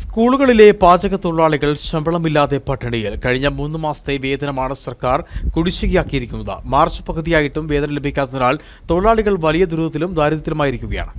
സ്കൂളുകളിലെ പാചക തൊഴിലാളികൾ ശമ്പളമില്ലാതെ പട്ടിണിയിൽ കഴിഞ്ഞ മൂന്ന് മാസത്തെ വേതനമാണ് സർക്കാർ കുടിശ്ശികയാക്കിയിരിക്കുന്നത്. മാർച്ച് പകുതിയായിട്ടും വേതനം ലഭിക്കാത്തതിനാൽ തൊഴിലാളികൾ വലിയ ദുരിതത്തിലും ദാരിദ്ര്യത്തിലുമായിരിക്കുകയാണ്.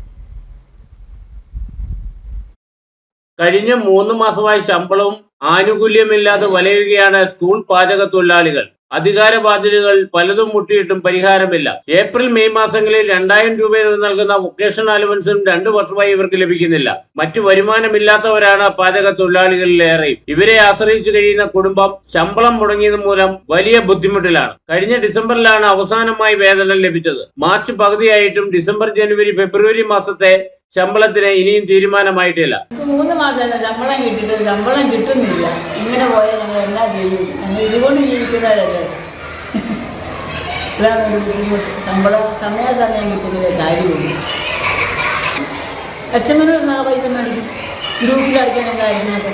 കഴിഞ്ഞ മൂന്ന് മാസമായി ശമ്പളവും ആനുകൂല്യമില്ലാതെ വലയുകയാണ് സ്കൂൾ പാചക തൊഴിലാളികൾ. അധികാര ബാധ്യതകൾ പലതും മുട്ടിയിട്ടും പരിഹാരമില്ല. ഏപ്രിൽ മെയ് മാസങ്ങളിൽ രണ്ടായിരം രൂപ നൽകുന്ന വൊക്കേഷണൽ അലവൻസും രണ്ടു വർഷമായി ഇവർക്ക് ലഭിക്കുന്നില്ല. മറ്റു വരുമാനമില്ലാത്തവരാണ് പാചക തൊഴിലാളികളിലേറെയും ഇവരെ ആശ്രയിച്ചു കഴിയുന്ന കുടുംബം ശമ്പളം മുടങ്ങിയത് മൂലം വലിയ ബുദ്ധിമുട്ടിലാണ്. കഴിഞ്ഞ ഡിസംബറിലാണ് അവസാനമായി വേതനം ലഭിച്ചത്. മാർച്ച് പകുതിയായിട്ടും ഡിസംബർ ജനുവരി ഫെബ്രുവരി മാസത്തെ ശമ്പളത്തിന് ഇനിയും തീരുമാനമായിട്ടില്ല. മൂന്ന് മാസമല്ല ശമ്പളം കിട്ടിയിട്ട് ശമ്പളം കിട്ടുന്നില്ല. ഇങ്ങനെ പോയാൽ ഞങ്ങൾ എന്താ ചെയ്യും? ഇതുകൊണ്ട് ജീവിക്കുന്നവരല്ലേ? ശമ്പളം സമയാസമയം കിട്ടുന്നില്ല കാര്യമില്ല അച്ഛനോട് പൈസ മേടിക്കും. ഗ്രൂപ്പിൽ കാര്യങ്ങളൊക്കെ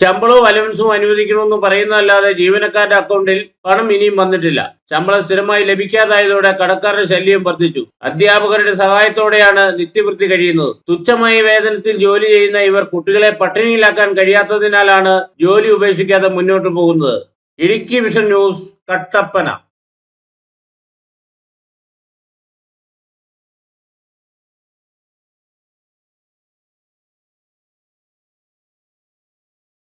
ശമ്പളവും അലവൻസും അനുവദിക്കണമെന്ന് പറയുന്നതല്ലാതെ ജീവനക്കാരുടെ അക്കൗണ്ടിൽ പണം ഇനിയും വന്നിട്ടില്ല. ശമ്പളം സ്ഥിരമായി ലഭിക്കാതായതോടെ കടക്കാരുടെ ശല്യം വർദ്ധിച്ചു. അധ്യാപകരുടെ സഹായത്തോടെയാണ് നിത്യവൃത്തി കഴിയുന്നത്. തുച്ഛമായ വേതനത്തിൽ ജോലി ചെയ്യുന്ന ഇവർ കുട്ടികളെ പട്ടിണിയിലാക്കാൻ കഴിയാത്തതിനാലാണ് ജോലി ഉപേക്ഷിക്കാതെ മുന്നോട്ട് പോകുന്നത്. Idukki vision news Kattappana.